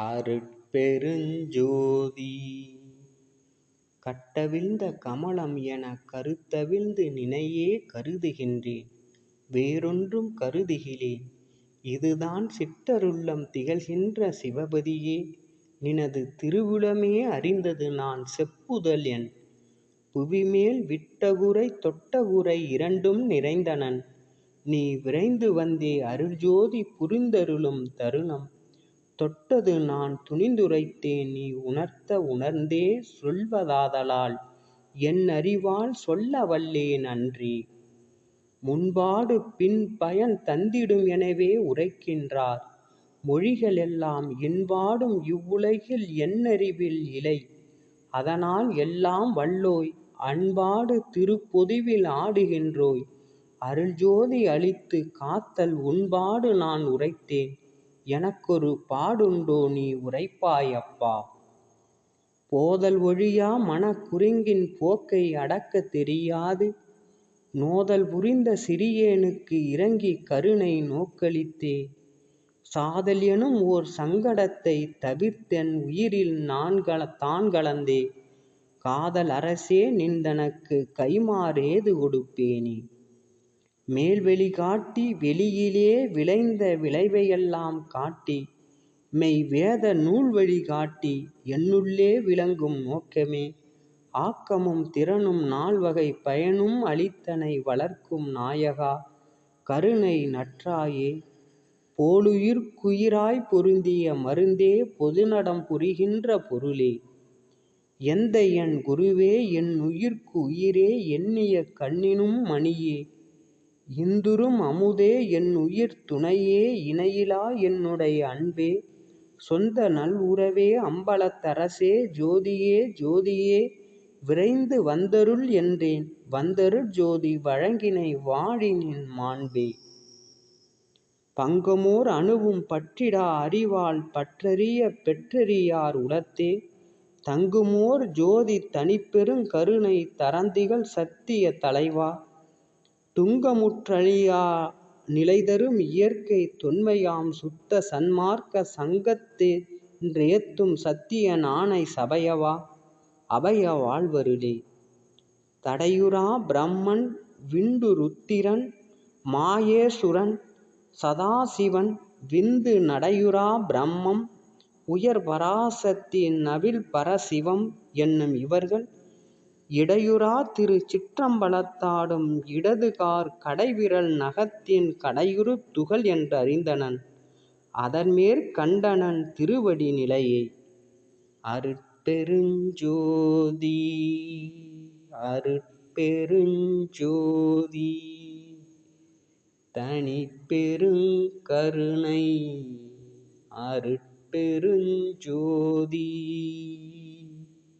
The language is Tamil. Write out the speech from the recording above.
அருட்பெருஞ்சோதி. கட்டவிழ்ந்த கமலம் என கருத்தவிழ்ந்து நினையே கருதுகின்றேன். வேறொன்றும் கருதுகிலேன் இதுதான் சிற்றருள்ளம் திகழ்கின்ற சிவபதியே. நினது திருவுளமே அறிந்தது நான் செப்புதல் என். புவிமேல் விட்டகுரை தொட்டகுறை இரண்டும் நிறைந்தனன். நீ விரைந்து வந்தே அருள்ஜோதி புரிந்தருளும் தருணம். தொட்டது நான் துணிந்துரைத்தேன் நீ உணர்த்த உணர்ந்தே சொல்வதாதலால் என்னறிவால் சொல்ல வல்லேன் நன்றி. முன்பாடு பின்பயன் தந்திடும் எனவே உரைக்கின்றார். மொழிகள் எல்லாம் இன்பாடும் இவ்வுலகில் என்னறிவில் இலை. அதனால் எல்லாம் வல்லோய் அன்பாடு திருப்பொதுவில் ஆடுகின்றோய். அருள்ஜோதி அளித்துக் காத்தல் உன்பாடு நான் உரைத்தேன். எனக்கொரு பாடுண்டோ நீ உரைப்பாய் அப்பா. போதல் ஒழியா மனக்குரங்கின் போக்கை அடக்கத் தெரியாது நோதல் புரிந்த சிறியேனுக்கு இறங்கி கருணை நோக்களித்தே சாதல் எனும் ஓர் சங்கடத்தைத் தவிர்த்தென் உயிரில் தான் கலந்தே காதல் அரசே நின்தனக்குக் கைமாறேது கொடுப்பேனே. மேல்வெளி காட்டி வெளியிலே விளைந்த விளைவையெல்லாம் காட்டி மெய் வேத நூல்வழி காட்டி என்னுள்ளே விளங்கும் நோக்கமே. ஆக்கமும் திறனும் நால்வகை பயனும் அளித்தனை வளர்க்கும் நாயகா கருணை நற்றாயே. போலுயிர்க்குயிராய் பொருந்திய மருந்தே பொதுநடம் புரிகின்ற பொருளே. எந்த என் குருவே என் உயிர்க்கு உயிரே எண்ணிய கண்ணினும் மணியே. இந்துறும் அமுதே என்னுயிர்த் துணையே இணையிலா என்னுடைய அன்பே. சொந்த நல் உறவே அம்பலத்தரசே ஜோதியே ஜோதியே. விரைந்து வந்தருள் என்றேன் வந்தருட் ஜோதி வழங்கினை வாழினின் மாண்பே. பங்கமோர் அணுவும் பற்றிடா அறிவால் பற்றறிய பெற்றறியார் உளத்தே. தங்குமோர் ஜோதி தனிப்பெருங் கருணை தரந்திகழ் சத்திய தலைவா. துங்கமுற்றழியா நிலைதரும் இயற்கை தொன்மையாம் சுத்த சன்மார்க்க சங்கத்தென்றேத்தும் சத்திய ஞான சபையவா அபய வாழ்வருளே. தடையுறா பிரமன் விண்டுருத்திரன் மாயேசுரன் சதாசிவன் விந்து நடையுறா பிரம்மம் உயர் பராசக்தி நவில் பரசிவம் என்னும் இவர்கள் இடையுறா திருச் சிற்றம்பலத்தாடும் இடதுகாற் கடைவிரல் நகத்தின் கடையுறுத் துகள் என்றறிந்தனன் அதன்மேற் கண்டனன் திருவடி நிலையை. அருட்பெருஞ்ஜோதி அருட்பெருஞ்ஜோதி தனிப்பெருங் கருணை அருட்பெருஞ்ஜோதி